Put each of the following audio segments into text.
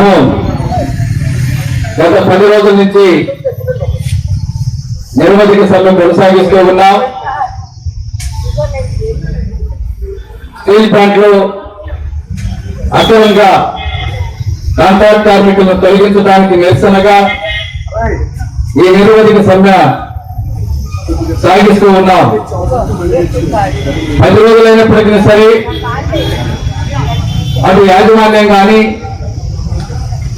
మనం గత పది రోజుల నుంచి నిర్వధిక సమ్మె కొనసాగిస్తూ ఉన్నాం. స్టీల్ ప్లాంట్లు అక్రమంగా కాంట్రాక్ట్ కార్మికులను తొలగించడానికి నిరసనగా ఈ నిర్వధిక సమ్మె సాగిస్తూ ఉన్నాం. పది రోజులైనప్పటికీ సరే అటు యాజమాన్యం కానీ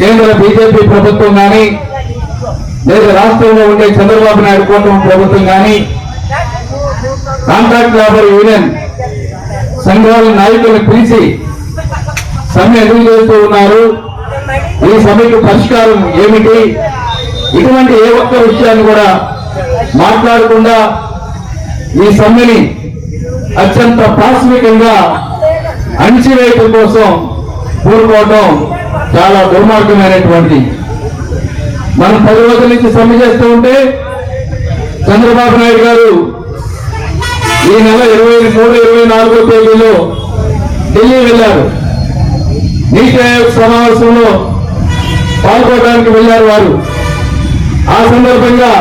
కేంద్ర బీజేపీ ప్రభుత్వం కానీ లేదా రాష్ట్రంలో ఉండే చంద్రబాబు నాయుడు కూటమి ప్రభుత్వం కానీ కాంట్రాక్ట్ లేబర్ యూనియన్ సంఘాల నాయకులను పిలిచి సమ్మె ఎదురు చేస్తూ ఉన్నారు? ఈ సమ్మెకు పరిష్కారం ఏమిటి? ఇటువంటి ఏ ఒక్క విషయాన్ని కూడా మాట్లాడకుండా ఈ సమ్మెని అత్యంత ప్రాథమికంగా అణిచివేయటం కోసం పూనుకోవటం చాలా దుర్మార్గమైనటువంటి మనం పది రోజుల నుంచి సమ్మె చేస్తూ ఉంటే చంద్రబాబు నాయుడు గారు ఈ నెల ఇరవై మూడు ఇరవై నాలుగో తేదీలో ఢిల్లీ వెళ్ళారు. నీతి ఆయోగ్ సమావేశంలో పాల్గొనడానికి వెళ్ళారు వారు. ఆ సందర్భంగా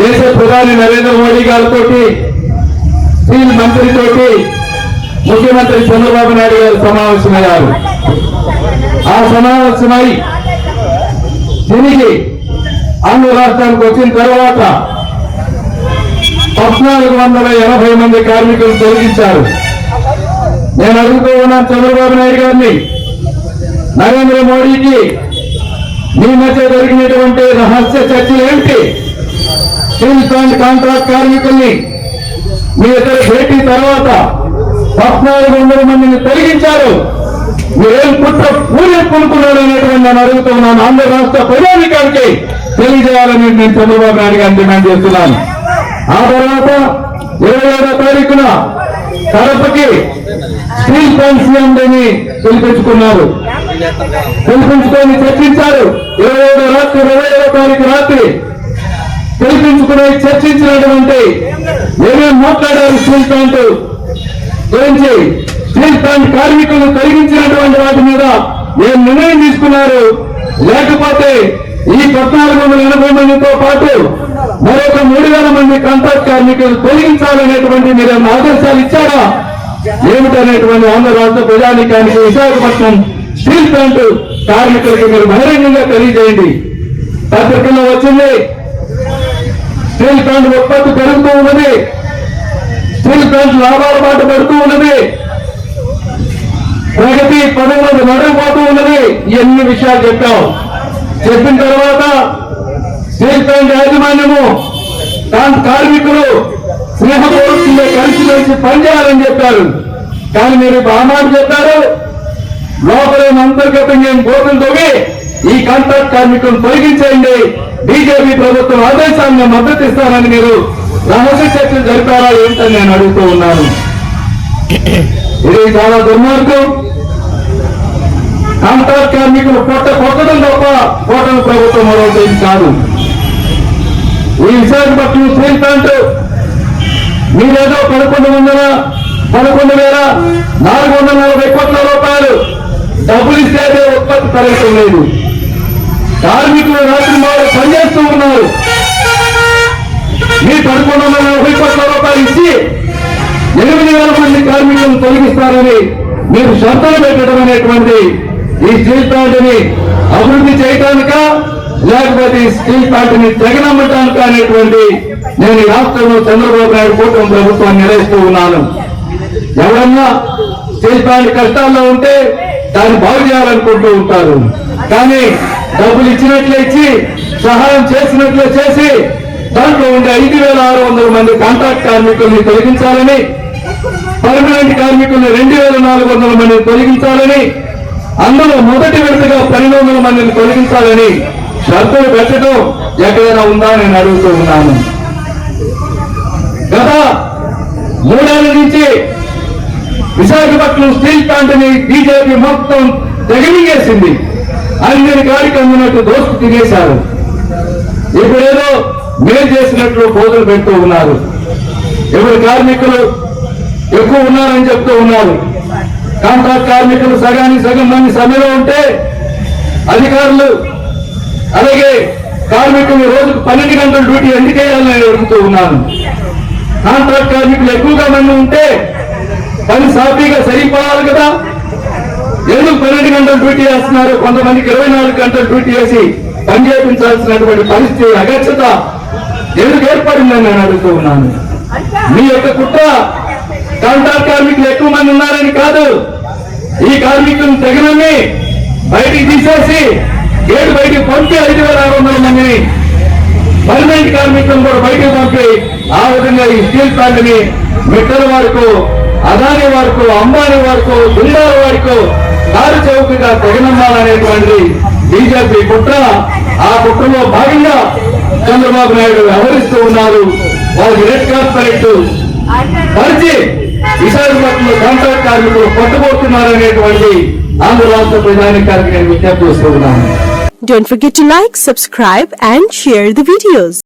దేశ ప్రధాని నరేంద్ర మోడీ గారితో స్టీల్ మంత్రితోటి ముఖ్యమంత్రి చంద్రబాబు నాయుడు గారు సమావేశమయ్యారు. ఆ సమావేశమై తిరిగి ఆంధ్ర రాష్ట్రానికి వచ్చిన తర్వాత పద్నాలుగు వందల ఎనభై మంది కార్మికులు తొలగించారు. నేను అడుగుతూ ఉన్నాను చంద్రబాబు నాయుడు గారిని నరేంద్ర మోడీకి మీ మధ్య జరిగినటువంటి రహస్య చర్చలు ఏమిటి? స్టీల్ ప్లాంట్ కాంట్రాక్ట్ కార్మికుల్ని మీ ఇద్దరు భేటీ తర్వాత పద్నాలుగు వందల మందిని తొలగించారు. మీరేం కుట్ర పూరెత్తుకున్నారు అనేటువంటి నేను అడుగుతున్నాను. ఆంధ్ర రాష్ట్ర ప్రజానికానికి తెలియజేయాలని నేను చంద్రబాబు నాయుడు గారిని డిమాండ్ చేస్తున్నాను. ఆ తర్వాత ఇరవై ఏడో తారీఖున కడపకి స్టీల్ ప్లాంట్ సీఎండీని పిలిపించుకున్నారు. పిలిపించుకొని చర్చించారు. ఇరవై ఏడో రాత్రి ఇరవై ఏడో తారీఖు రాత్రి పిలిపించుకుని చర్చించినటువంటి ఏమేమి మాట్లాడారు స్టీల్ ప్లాంట్ గురించి? స్టీల్ ప్లాంట్ కార్మికులను తొలగించినటువంటి వాటి మీద ఏం నిర్ణయం తీసుకున్నారు? లేకపోతే ఈ పద్నాలుగు వందల ఎనభై మందితో పాటు మరొక మూడు వేల మంది కాంట్రాక్ట్ కార్మికులు తొలగించాలనేటువంటి మీరు ఆదేశాలు ఇచ్చారా? ఏమిటనేటువంటి ఆంధ్ర రాష్ట్ర ప్రజానికానికి విశాఖపట్నం స్టీల్ ప్లాంట్ కార్మికులకి మీరు బహిరంగంగా తెలియజేయండి. పత్రికల్లో వచ్చింది స్టీల్ ప్లాంట్ ఉత్పత్తి పెరుగుతూ ఉన్నది స్టీల్ ప్లాంట్ లాభాల బాట పడుతూ ఉన్నది ప్రగతి పదవులకు నడిపోతూ ఉన్నది. ఎన్ని విషయాలు చెప్పాం. చెప్పిన తర్వాత స్టీల్ ప్లాంట్ యాజమాన్యము తాను కార్మికులు స్నేహపూర్వకంగా కలిసి కలిసి పనిచేయాలని చెప్పారు. కానీ మీరు ఆ చెప్పారు. లోపల అంతర్గతంగా ఏం గోతులు ఈ కాంట్రాక్ట్ కార్మికులను తొలగించేయండి. బీజేపీ ప్రభుత్వం ఆదేశాన్ని మద్దతు ఇస్తానని మీరు రహస్య చర్చలు జరిపారా ఏంటని నేను అడుగుతూ ఉన్నాను. ఇది చాలా దుర్మార్గం. కాంట్రాక్ట్ కార్మికులు పొట్ట కొట్టడం తప్ప కోటల ప్రభుత్వం మరొకటి కాదు. ఈ విశాఖపట్నం స్టీల్ ప్లాంట్ మీరేదో పదకొండు వందల పదకొండు వేల నాలుగు వందల నలభై కోట్ల రూపాయలు డబ్బులు ఇస్తే ఉత్పత్తి పెరగటం లేదు. కార్మికులు రాత్రి మారు పనిచేస్తూ ఉన్నారు. మీ పదకొండు వందల నలభై కోట్ల రూపాయలు ఇచ్చి ఎనిమిది వేల మంది కార్మికులను తొలగిస్తారని మీరు షరతులు పెట్టడం అనేటువంటి ఈ స్టీల్ ప్లాంట్ని అభివృద్ధి చేయటానిక లేకపోతే ఈ స్టీల్ ప్లాంట్ని తెగనమ్మటానిక అనేటువంటి నేను ఈ రాష్ట్రంలో చంద్రబాబు నాయుడు కూటమి ప్రభుత్వాన్ని నిర్వహిస్తూ ఉన్నాను. ఎవరన్నా స్టీల్ ప్లాంట్ కష్టాల్లో ఉంటే దాన్ని బాగు చేయాలనుకుంటూ ఉంటారు. కానీ డబ్బులు ఇచ్చినట్లే ఇచ్చి సహాయం చేసినట్లే చేసి దాంట్లో ఉండే ఐదు వేల ఆరు వందల మంది కాంట్రాక్ట్ కార్మికుల్ని తొలగించాలని పర్మనెంట్ కార్మికులను రెండు వేల నాలుగు వందల మందిని తొలగించాలని అందులో మొదటి విడతగా పన్నెండు వందల మందిని తొలగించాలని షరతులు పెట్టడం ఎక్కడైనా ఉందా నేను అడుగుతూ ఉన్నాను. గత మూడేళ్ళ నుంచి విశాఖపట్నం స్టీల్ ప్లాంట్ని బీజేపీ మొత్తం తెగమింగేసింది అందరి గారికి అందినట్టు దోస్తు తినేశారు. ఇప్పుడేదో మేలు చేసినట్లు బోధలు పెడుతూ ఉన్నారు. ఇప్పుడు కార్మికులు ఎక్కువ ఉన్నారని చెప్తూ ఉన్నారు. కాంట్రాక్ట్ కార్మికులు సగానికి సగం మంది సమ్మెలో ఉంటే అధికారులు అలాగే కార్మికులు రోజుకు పన్నెండు గంటల డ్యూటీ ఎందుకు వేయాలని నేను అడుగుతూ ఉన్నాను కాంట్రాక్ట్ కార్మికులు ఎక్కువగా మంది ఉంటే పని సాఫీగా సరిపోవాలి కదా? ఎందుకు పన్నెండు గంటల డ్యూటీ వేస్తున్నారు కొంతమందికి ఇరవై నాలుగు గంటల డ్యూటీ వేసి పని చేయించాల్సినటువంటి పరిస్థితి అగచ్చత ఎందుకు ఏర్పడిందని నేను అడుగుతూ ఉన్నాను. మీ యొక్క కుట్ర కాంట్రాక్ట్ కార్మికులు ఎక్కువ మంది ఉన్నారని కాదు. ఈ కార్మికులను తగినన్ని బయటికి తీసేసి గేటు బయటికి పంపి ఐదు వేల ఆరు వందల మందిని పర్మనెంట్ కార్మికులను కూడా బయటకు పంపి ఆ విధంగా ఈ స్టీల్ ప్లాంట్ని వరకు అదాని వరకు అంబానీ వరకు దుండాల వరకు కారు చౌకగా తెగనమ్మాలనేటువంటిది బీజేపీ కుట్ర. ఆ కుట్రలో భాగంగా చంద్రబాబు నాయుడు వ్యవహరిస్తూ ఉన్నారు. వారికి రెడ్ కార్పొరేట్ పరిచి విశాఖపట్నంలో కాంట్రాక్ట్ కార్మికులు పట్టుబోతున్నారనేటువంటి ఆంధ్ర రాష్ట్ర ప్రధానికారికి నేను విజ్ఞప్తి చేస్తున్నాను Don't forget to like, subscribe and share the videos.